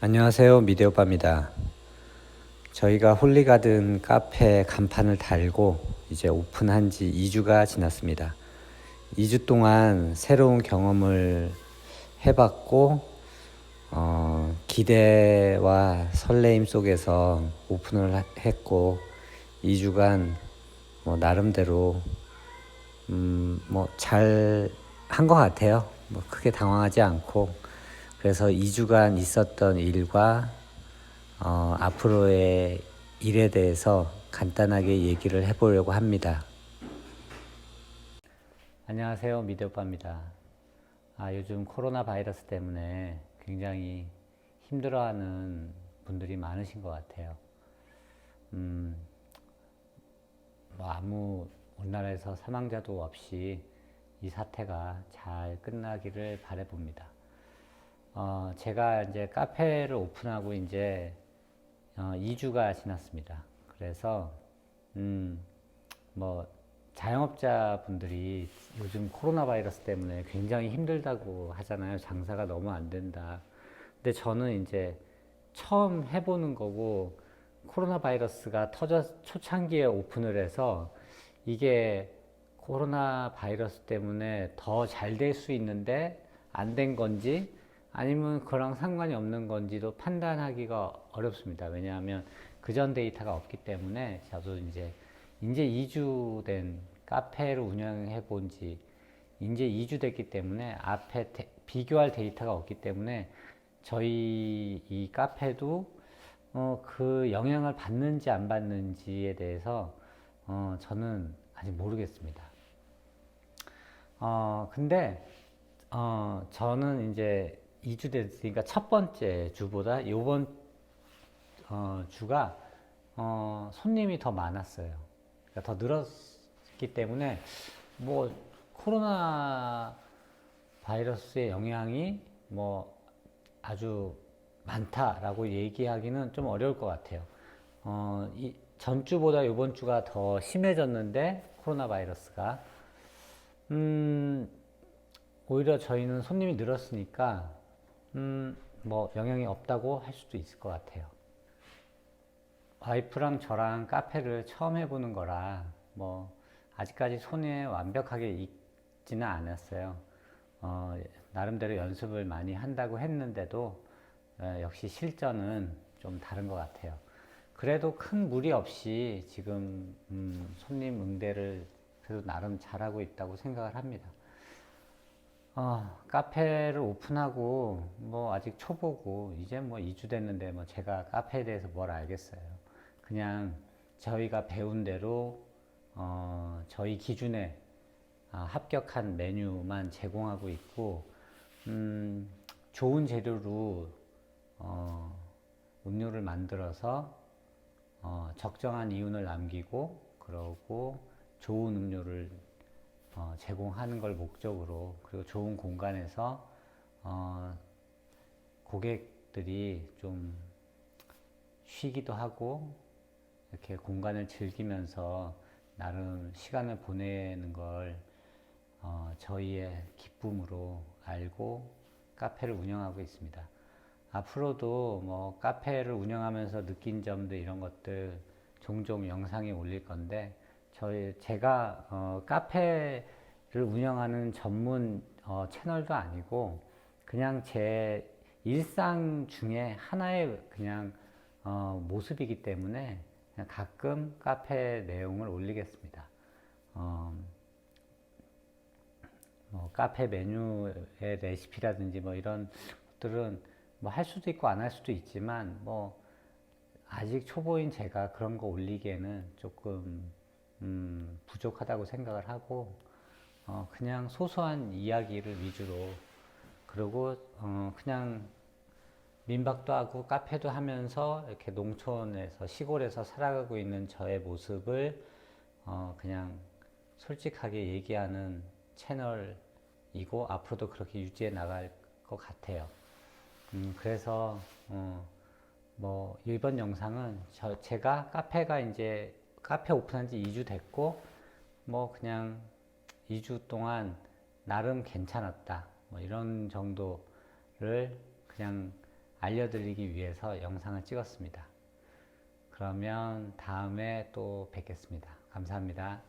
안녕하세요 미디어빠입니다 저희가 홀리가든 카페 간판을 달고 이제 오픈한 지 2주가 지났습니다 2주 동안 새로운 경험을 해봤고 어, 기대와 설레임 속에서 오픈을 하- 했고 2주간 뭐 나름대로 음, 뭐 잘 한 것 같아요. 뭐 크게 당황하지 않고 그래서 2주간 있었던 일과 어, 앞으로의 일에 대해서 간단하게 얘기를 해보려고 합니다. 안녕하세요, 미디어빠입니다. 아, 요즘 코로나 바이러스 때문에 굉장히 힘들어하는 분들이 많으신 것 같아요. 음, 뭐 아무 우리나라에서 사망자도 없이 이 사태가 잘 끝나기를 바라봅니다. 어, 제가 이제 카페를 오픈하고 이제 어, 2주가 지났습니다. 그래서 음, 뭐 자영업자 분들이 요즘 코로나 바이러스 때문에 굉장히 힘들다고 하잖아요. 장사가 너무 안 된다. 근데 저는 이제 처음 해보는 거고 코로나 바이러스가 터져 초창기에 오픈을 해서 이게 코로나 바이러스 때문에 더 잘 될 수 있는데 안 된 건지 아니면 그랑 상관이 없는 건지도 판단하기가 어렵습니다. 왜냐하면 그전 데이터가 없기 때문에 저도 이제 이제 2주 된 카페를 운영해 본 지 이제 2주 됐기 때문에 앞에 데- 비교할 데이터가 없기 때문에 저희 이 카페도 어, 그 영향을 받는지 안 받는지에 대해서 어, 저는 아직 모르겠습니다. 어, 근데 어, 저는 이제 2주 됐으니까 첫 번째 주보다 요번 어, 주가 어, 손님이 더 많았어요. 그러니까 더 늘었기 때문에 뭐 코로나 바이러스의 영향이 뭐 아주 많다라고 얘기하기는 좀 어려울 것 같아요. 어, 이 전주보다 이번 주가 더 심해졌는데 코로나 바이러스가 음, 오히려 저희는 손님이 늘었으니까 음, 뭐 영향이 없다고 할 수도 있을 것 같아요. 와이프랑 저랑 카페를 처음 해보는 거라 뭐 아직까지 손에 완벽하게 익지는 않았어요. 어, 나름대로 연습을 많이 한다고 했는데도 어, 역시 실전은 좀 다른 것 같아요. 그래도 큰 무리 없이 지금 음, 손님 응대를 그래도 나름 잘하고 있다고 생각을 합니다. 어, 카페를 오픈하고 뭐 아직 초보고 이제 뭐 2주 됐는데 뭐 제가 카페에 대해서 뭘 알겠어요. 그냥 저희가 배운 대로 어, 저희 기준에 아, 합격한 메뉴만 제공하고 있고 음, 좋은 재료로 어, 음료를 만들어서 어, 적정한 이윤을 남기고 그러고 좋은 음료를 어, 제공하는 걸 목적으로 그리고 좋은 공간에서 어, 고객들이 좀 쉬기도 하고 이렇게 공간을 즐기면서 나름 시간을 보내는 걸 어, 저희의 기쁨으로 알고 카페를 운영하고 있습니다. 앞으로도 뭐 카페를 운영하면서 느낀 점들 이런 것들 종종 영상에 올릴 건데 저희 제가 어, 카페를 운영하는 전문 어, 채널도 아니고 그냥 제 일상 중에 하나의 그냥 어, 모습이기 때문에 그냥 가끔 카페 내용을 올리겠습니다. 어, 뭐 카페 메뉴의 레시피라든지 뭐 이런 것들은 뭐 할 수도 있고 안 할 수도 있지만 뭐 아직 초보인 제가 그런 거 올리기에는 조금 음, 부족하다고 생각을 하고 어, 그냥 소소한 이야기를 위주로 그리고 어, 그냥 민박도 하고 카페도 하면서 이렇게 농촌에서 시골에서 살아가고 있는 저의 모습을 어, 그냥 솔직하게 얘기하는 채널이고 앞으로도 그렇게 유지해 나갈 것 같아요. 음, 그래서 어, 뭐 이번 영상은 저 제가 카페가 이제 카페 오픈한 지 2주 됐고 뭐 그냥 2주 동안 나름 괜찮았다. 뭐 이런 정도를 그냥 알려드리기 위해서 영상을 찍었습니다. 그러면 다음에 또 뵙겠습니다. 감사합니다.